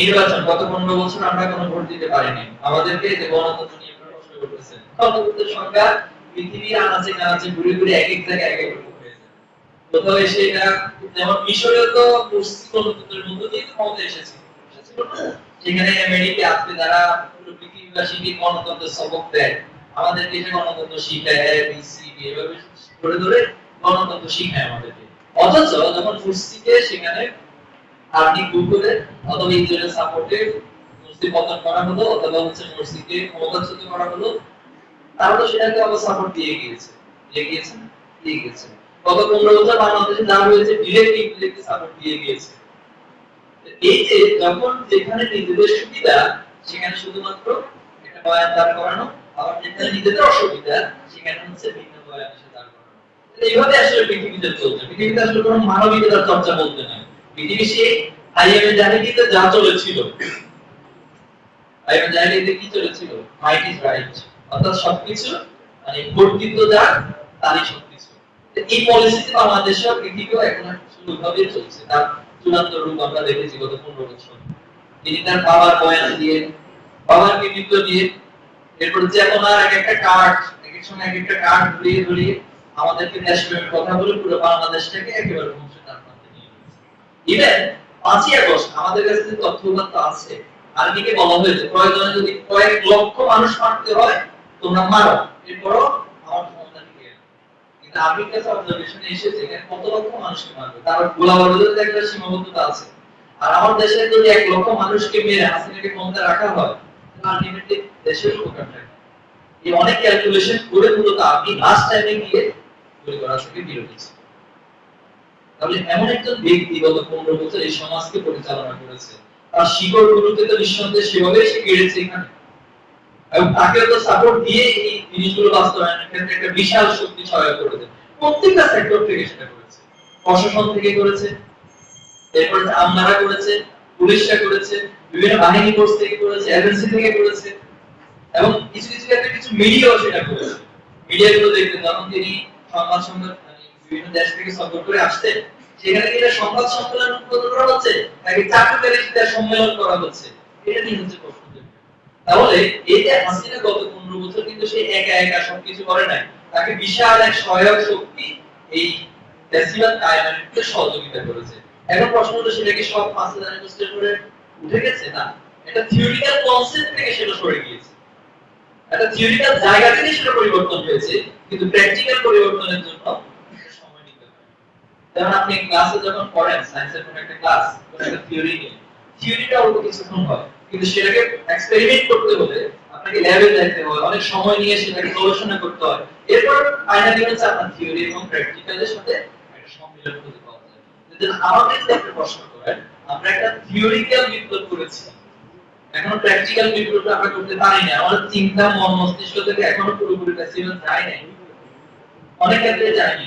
নির্বাচন, গত পনেরো বছর আমরা কোনো ভোট দিতে পারিনি। আমাদেরকে যে গণতন্ত্র নিয়ে প্রশ্ন করতেছেন। গণতন্ত্রের সরকার পৃথিবীর আনাচে কানাচে ঘুরে ঘুরে এক এক জায়গায় এক এক রকম হয়েছে কোথাও এসে এটা, যেমন মিশরেও তো মুসলিম গণতন্ত্রের মধ্য দিয়ে ক্ষমতা এসেছে? সেখানে আমেরিকা আজকে যারা পুরো পৃথিবীবাসীকে গণতন্ত্রের সবক দেয়। আমাদেরকে যে গণতন্ত্র শিখায় এ বি সি এভাবে ধরে ধরে গণতন্ত্র শিখায় আমাদেরকে। অথচ যখন ফুসিকে সেখানে আপনি গুগলে অথবা ইসরায়েলের সাপোর্টে মুসলিম পতন করা হলো অথবা হচ্ছে মুসলিমকে ক্ষমতাচ্যুত করা হলো তাহলে সেটাকে আবার সাপোর্ট দিয়ে গিয়েছে দিয়ে গিয়েছে দিয়ে গিয়েছে। গত পনেরো বছর বাংলাদেশে যা হয়েছে ডিরেক্ট ইনডিরেক্ট সাপোর্ট দিয়ে গিয়েছে। এই যে যখন যেখানে নিজেদের সুবিধা, সেখানে শুধুমাত্র একটা বয়ান দাঁড় করানো, আবার যেখানে নিজেদের অসুবিধা, সেখানে হচ্ছে ভিন্ন বয়ান এসে দাঁড় করানো। এইভাবে আসলে পৃথিবীতে চলছে। পৃথিবীতে আসলে কোনো মানবিকতার চর্চা বলতে নাই। পৃথিবী সেই যা চলেছিল। কি চলেছিল? Might is right. অর্থাৎ সবকিছু মানে বর্ধিত যা তারই সবকিছু। এই পলিসিতে বাংলাদেশে পৃথিবীও এখন সুন্দরভাবে চলছে। তার চূড়ান্ত রূপ আমরা দেখেছি গত পনেরো বছর। তিনি তার বাবার বয়ান দিয়ে, বাবার কৃতিত্ব দিয়ে, এরপর চেতনার এক একটা কার্ড, এক এক একটা কার্ড ধরিয়ে ধরিয়ে আমাদেরকে দেশপ্রেমের কথা বলে পুরো বাংলাদেশটাকে একেবারে দ্বার প্রান্তে নিয়ে গেছে ইভেন পাঁচই আগস্ট আমাদের কাছে যে তথ্যপাত্র আছে আর্মিকে বলা হয়েছে, প্রয়োজনে যদি কয়েক লক্ষ মানুষ মারতে হয়, তোমরা মারো। এরপরও আমার ক্ষমতা কিন্তু আর্মির কাছে অবজারভেশনে এসেছে এখানে কত লক্ষ মানুষকে মারবে, তার একটা সীমাবদ্ধতা আছে। আর আমার দেশে যদি এক লক্ষ মানুষকে মেরে হাসিনাকে ক্ষমতা রাখা হয় আলটিমেটলি দেশের উপকার এই অনেক ক্যালকুলেশন করে মূলত আপনি লাস্ট টাইমে গিয়ে গুলি করা থেকে হয়েছে তাহলে এমন একজন ব্যক্তি গত পনেরো বছর এই সমাজকে পরিচালনা করেছে, তার শিকড় গুলোকে তো নিঃসন্দেহে সেভাবে সে গেড়েছে এখানে। এবং তাকে তো সাপোর্ট দিয়ে এই জিনিসগুলো বাস্তবায়নের ক্ষেত্রে একটা বিশাল শক্তি সহায়ক করে দেয়। প্রত্যেকটা সেক্টর থেকে সেটা করেছে। প্রশাসন থেকে করেছে, এরপর আমলারা করেছে, পুলিশরা করেছে, বিভিন্ন বাহিনী ফোর্স থেকে করেছে এজেন্সি থেকে করেছে, এবং কিছু কিছু ক্ষেত্রে কিছু মিডিয়াও সেটা করেছে। মিডিয়াগুলো দেখবেন যখন তিনি সংবাদ সম্মেলন মানে বিভিন্ন দেশ থেকে সফর করে আসতেন সংবাদ সম্মেলন উদ্বোধন করা হচ্ছে নাকি সম্মেলন করা হচ্ছে। এটা নিয়ে হচ্ছে প্রশ্ন তাহলে এই যে গত পনেরো বছর কিন্তু সে একা একা করে নাই, তাকে বিশাল এক সহায়ক শক্তি এই সহযোগিতা করেছে। এখন প্রশ্ন হলো, সেটা কি সব পাঁচ হাজার ইনভেস্টের করে উঠে গেছে? না। এটা থিওরিক্যাল কনসেপ্ট থেকে সেটা সরে গিয়েছে। একটা থিওরিক্যাল জায়গা থেকে সেটা পরিবর্তন হয়েছে, কিন্তু প্র্যাকটিক্যাল পরিবর্তনের জন্য একটা সময় নিতে হয় যেমন আপনি ক্লাসে যখন পড়েন সায়েন্সের কোনো একটা ক্লাস কোনো একটা থিওরি নিয়ে থিওরিটা অল্প কিছুক্ষণ হয়, কিন্তু সেটাকে এক্সপেরিমেন্ট করতে হলে আপনাকে ল্যাবে যাইতে হয়, অনেক সময় নিয়ে সেটাকে গবেষণা করতে হয়। এরপর ফাইনালি হচ্ছে আপনার থিওরি এবং প্র্যাকটিক্যালের সাথে একটা সম্মিলন খুঁজে পাওয়া যায়। যদি আমাদের যদি একটা প্রশ্ন করেন, আমরা একটা থিওরিক্যাল বিপ্লব করেছি। এখনও প্র্যাকটিক্যাল বিপ্লবটা আমরা করতে পারি না। আমাদের চিন্তা, মন, মস্তিষ্ক থেকে এখনও পুরোপুরি ফেস্টিভ্যাল যায় নাই। অনেক ক্ষেত্রে যায়নি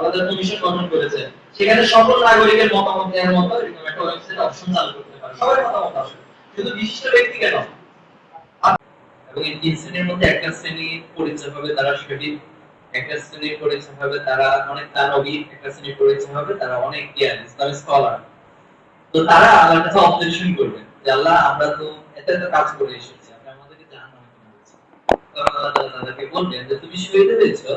আলাদা কমিশন গঠন করেছে। সেখানে সকল নাগরিকের মতামত দেওয়ার মতো এরকম একটা ওয়েবসাইট অপশন চালু করতে পারে। সবার মতামত আসে। শুধু বিশিষ্ট ব্যক্তি কেন? এবং এই তিন শ্রেণির মধ্যে একটা শ্রেণি পরিচয় হবে তারা শহীদ একটা শ্রেণির পরিচয় হবে তারা অনেক দানবীর একটা শ্রেণির পরিচয় হবে তারা অনেক জ্ঞান ইসলামিক স্কলার তো তারা আল্লাহর কাছে অবজেকশন করবে যে, আল্লাহ, আমরা তো এত এত কাজ করে এসেছি আপনি আমাদেরকে জাহান্নামে কেন দিচ্ছেন তখন তাদেরকে বলবেন যে, তুমি শহীদ হয়েছো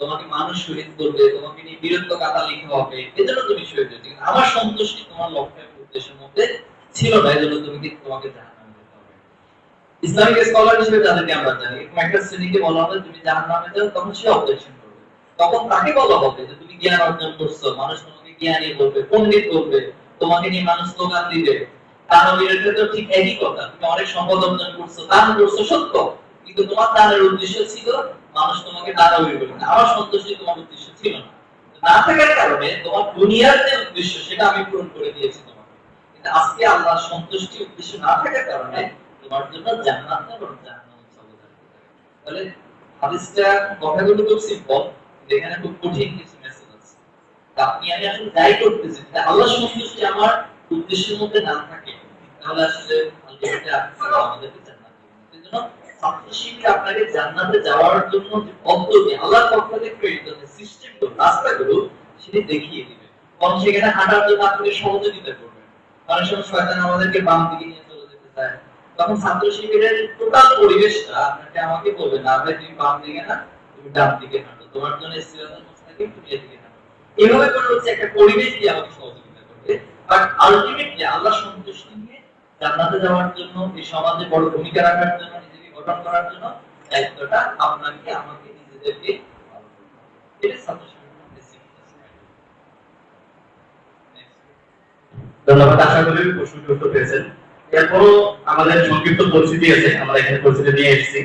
তোমাকে মানুষ শহীদ করবে, তোমাকে নিয়ে বীরত্ব কাতা লিখা হবে এজন্য তুমি শহীদ হয়েছো। কিন্তু আমার সন্তুষ্টি তোমার লক্ষ্যের উদ্দেশ্যের মধ্যে ছিল না এজন্য তুমি কি তোমাকে জাহান্নামে ইসলামিক স্কলার হিসেবে যাদেরকে আমরা জানি, এরকম একটা শ্রেণীকে বলা হবে তুমি জাহান্নামে যাও, তখন সে অবজেকশন করবে। তখন তাকে বলা হবে যে, তুমি জ্ঞান অর্জন করছ, মানুষ তোমাকে জ্ঞানী বলবে পণ্ডিত বলবে তোমাকে নিয়ে মানুষ স্লোগান দিবে। দানবীরের ক্ষেত্রে ঠিক একই কথা, তুমি অনেক সম্পদ অর্জন করছ, দান করছ, সত্য। কিন্তু তোমার দানের উদ্দেশ্য ছিল মানুষ তোমাকে দানবীর বলবে আমার সন্তুষ্টি তোমার উদ্দেশ্য ছিল না। না থাকার কারণে তোমার দুনিয়ার যে উদ্দেশ্য, সেটা আমি পূরণ করে দিয়েছি তোমাকে। কিন্তু আজকে আল্লাহর সন্তুষ্টি উদ্দেশ্য না থাকার কারণে তোমার জন্য জান্নাত বরং জাহান্নাম হচ্ছে তাহলে হাদিসটা কথাগুলো খুব সিম্পল এখানে খুব কঠিন কিছু মেসেজ আছে। তা আপনি, আমি আসলে যাই করতেছি আল্লাহ সন্তুষ্টি আমার উদ্দেশ্যের মধ্যে না থাকে, তাহলে আসলে আলটিমেটলি আমাদেরকে জান্নাত দিবেন এই জন্য আপনাকে জান্নাতে যাওয়ার জন্য যে পদ্ধতি পক্ষ থেকে রাস্তাগুলো, সেটি দেখিয়ে দিবে। এবং সেখানে হাঁটার জন্য আপনাকে সহযোগিতা করবে। অনেক সময় শয়তান আমাদেরকে বাম দিকে নিয়ে চলে যেতে চায়। তখন ছাত্র শিবিরের টোটাল পরিবেশটা আপনাকে আমাকে বলবে, না ভাই, তুমি বাম দিকে না, তুমি ডান দিকে হাঁটো। তোমার জন্য সিরাতুল মুস্তাকিম তুমি এদিকে হাঁটো। এভাবে করে হচ্ছে একটা পরিবেশ দিয়ে আমাকে সহযোগিতা করবে। বাট আলটিমেটলি আল্লাহ সন্তুষ্টি নিয়ে জান্নাতে যাওয়ার জন্য, এই সমাজে বড় ভূমিকা রাখার জন্য গঠন করার জন্য দায়িত্বটা আপনাকে, আমাকে নিজেদেরকে. ধন্যবাদ, আশা করি এরপরও আমাদের সংক্ষিপ্ত পরিস্থিতি আছে, আমরা এখানে পরিস্থিতি নিয়ে এসেছি।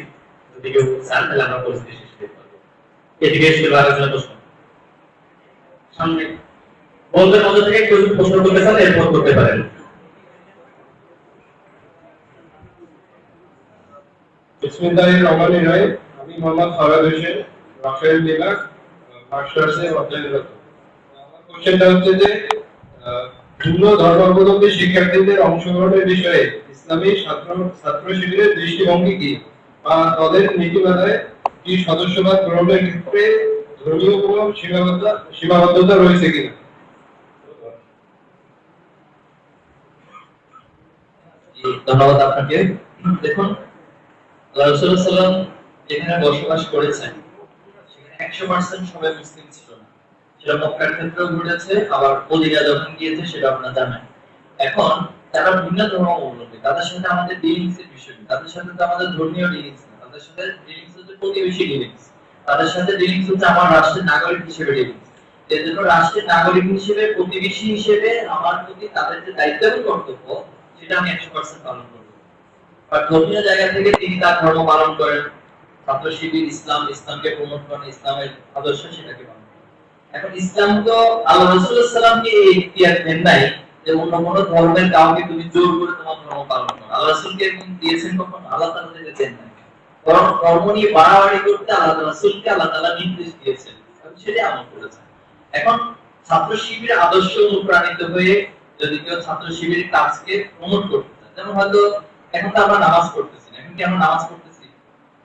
যদি কেউ চান, তাহলে আমরা পরিস্থিতি এদিকে প্রশ্ন। সামনে। বলবেন মধ্যে থেকে প্রশ্ন করতে এরপর করতে পারেন। বিসমিল্লাহির রহমানির রহিম আমি মোহাম্মদ ফরাদ হোসেন রাজশাহী জেলা মাস্টার্সে অধ্যয়নরত আমার কোশ্চেনটা হচ্ছে যে ভিন্ন ধর্মাবলম্বী শিক্ষার্থীদের অংশগ্রহণের বিষয়ে ইসলামী ছাত্র ছাত্র শিবিরের দৃষ্টিভঙ্গি কি? বা তাদের নীতিমালায় কি সদস্যবাদ গ্রহণের ক্ষেত্রে ধর্মীয় কোনো সীমাবদ্ধতা সীমাবদ্ধতা রয়েছে কিনা? ধন্যবাদ আপনাকে। দেখুন রাসূলুল্লাহ যেখানে বসবাস করেছেন, সেখানে একশো পার্সেন্ট সবাই মুসলিম ছিল না। সেটা মক্কার ক্ষেত্রেও ঘটেছে, আবার মদিনা যখন গিয়েছে সেটা আপনারা জানেন এখন তারা ভিন্ন ধর্ম তাদের সাথে আমাদের ডিলিংস এর বিষয় তাদের সাথে তো আমাদের ধর্মীয় ডিলিংস না তাদের সাথে ডিলিংস হচ্ছে প্রতিবেশী ডিলিংস তাদের সাথে ডিলিংস হচ্ছে আমার রাষ্ট্রের নাগরিক হিসেবে ডিলিংস এই জন্য রাষ্ট্রের নাগরিক হিসেবে, প্রতিবেশী হিসেবে আমার প্রতি তাদের যে দায়িত্ব এবং কর্তব্য, সেটা আমি একশো পার্সেন্ট পালন করব। আর ধর্মীয় জায়গা থেকে তিনি তার ধর্ম পালন করেন। ছাত্র শিবির ইসলাম, ইসলামকে প্রমোট করেন, ইসলামের আদর্শ সেটাকে পালন এখন ইসলাম তো আল্লাহ এই ইখতিয়ার দেন নাই যে অন্য কোনো ধর্মের কাউকে তুমি জোর করে তোমার ধর্ম পালন করো। আল্লাহ রসুলকে দিয়েছেন কখন? আল্লাহ নাই। বরং নিয়ে বাড়াবাড়ি করতে আল্লাহ রসুলকে আল্লাহ তাআলা নির্দেশ দিয়েছেন। সেটাই আমল করেছেন এখন ছাত্র শিবির আদর্শ অনুপ্রাণিত হয়ে যদি কেউ ছাত্র শিবিরের কাজকে প্রমোট করতে চায়, যেমন হয়তো এখন তো আমরা নামাজ পড়তেছি এখন কি আমরা নামাজ পড়তেছি?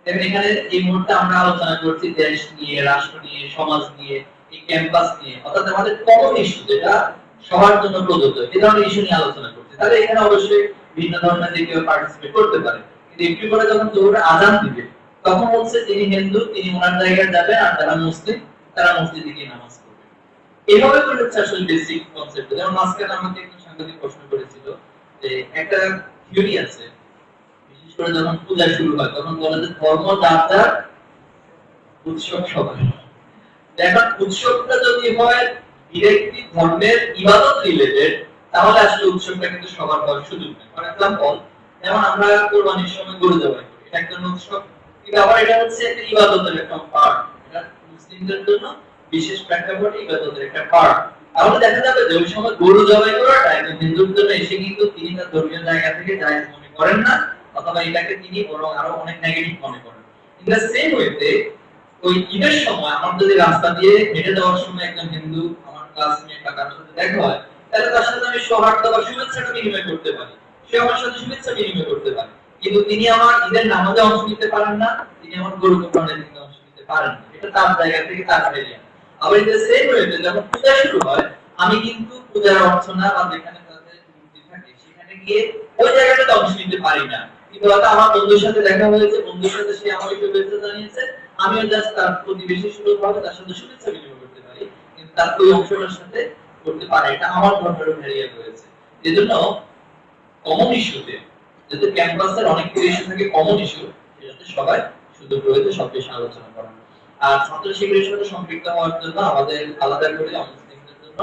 দেখেন এখানে এই মুহূর্তে আমরা আলোচনা করছি দেশ নিয়ে, রাষ্ট্র নিয়ে, সমাজ নিয়ে, এই ক্যাম্পাস নিয়ে, অর্থাৎ আমাদের কমন ইস্যু যেটা সবার জন্য প্রযোজ্য এই ধরনের ইস্যু নিয়ে আলোচনা করছি। তাহলে এখানে অবশ্যই ভিন্ন ধর্মের যে কেউ পার্টিসিপেট করতে পারে। কিন্তু একটু পরে যখন জোহরের আজান দিবে, তখন হচ্ছে তিনি হিন্দু, তিনি ওনার জায়গায় যাবেন আর যারা মুসলিম, তারা মসজিদে গিয়ে নামাজ পড়বে। এভাবে করে হচ্ছে আসলে বেসিক কনসেপ্ট যেমন মাঝখানে আমাকে একজন সাংবাদিক প্রশ্ন করেছিল যে একটা থিওরি আছে করে যখন পূজা শুরু হয়, তখন বলে যে ধর্ম যার উৎসব সবার এখন উৎসবটা যদি হয় ডিরেক্টলি ধর্মের ইবাদত রিলেটেড তাহলে আসলে উৎসবটা কিন্তু সবার হওয়ার সুযোগ নেই ফর এক্সাম্পল যেমন আমরা কোরবানির সময় গরু জবাই করি, এটা একটা উৎসব। কিন্তু আবার এটা হচ্ছে একটা ইবাদতের একটা পার্ট এটা মুসলিমদের জন্য বিশেষ প্রেক্ষাপটে ইবাদতের একটা পার্ট তাহলে দেখা যাবে যে ওই সময় গরু জবাই করাটা একজন হিন্দুর জন্য এসে কিন্তু তিনি তার ধর্মীয় জায়গা থেকে জায়েজ মনে করেন না। অথবা এটাকে তিনি বরং আরও অনেক নেগেটিভ মনে করেন। ইন দ্য সেম ওয়েতে ওই ঈদের সময় আমার যদি রাস্তা দিয়ে হেঁটে যাওয়ার সময় একজন হিন্দু আমার ক্লাসমেট বা কারোর সাথে দেখা হয়, তাহলে তার সাথে আমি সৌহার্দ্য বা শুভেচ্ছাটা বিনিময় করতে পারি। সে আমার সাথে শুভেচ্ছা বিনিময় করতে পারে। কিন্তু তিনি আমার ঈদের নামাজে অংশ নিতে পারেন না, তিনি আমার গরু কোরবানির দিনে অংশ নিতে পারেন না। এটা তার জায়গা থেকে তার এরিয়া আবার এটা সেম ওয়েতে যখন পূজা শুরু হয়, আমি কিন্তু পূজার অর্চনা বা যেখানে তাদের মূর্তি থাকে, সেখানে গিয়ে ওই জায়গাটাতে অংশ নিতে পারি না। কিন্তু হয়তো আমার বন্ধুর সাথে দেখা হয়েছে বন্ধুর সাথে সে আমাকে শুভেচ্ছা জানিয়েছে। আমিও জাস্ট তার প্রতিবেশী সুলভ ভাবে তার সাথে শুভেচ্ছা বিনিময় করতে পারি, কিন্তু তার ওই অংশটার সাথে করতে পারে, এটা আমার ধর্মের ভেরিয়ে রয়েছে। এজন্য কমন ইস্যুতে যাতে ক্যাম্পাসের অনেকগুলো ইস্যু থাকে কমন ইস্যু সেটাতে সবাই সুযোগ রয়েছে সব বিষয়ে আলোচনা করার আর ছাত্র শিবিরের সাথে সম্পৃক্ত হওয়ার জন্য আমাদের আলাদা করে অমুসলিমদের জন্য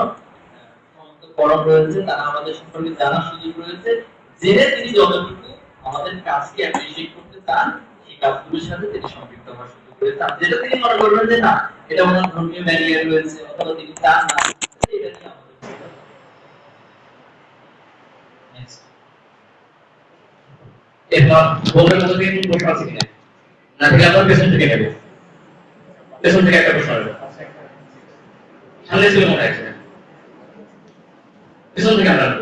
ফরম রয়েছে, তারা আমাদের সম্পর্কে জানার সুযোগ রয়েছে। জেনে তিনি যতটুকু আমাদের কাজকে অ্যাপ্রিশিয়েট করতে চান সেই কাজগুলোর সাথে তিনি সম্পৃক্ত হওয়ার সুযোগ রয়েছে আর যেটা তিনি মনে করবেন যে না, এটা ওনার ধর্মীয় ব্যারিয়ার রয়েছে, অথবা তিনি চান না. এরপর বলবেন প্রশ্ন আছে কিনা? না পেছন থেকে পেছন থেকে একটা প্রশ্ন আসবে সামনে ছিল মনে একটা। পেছন থেকে আমরা নেব।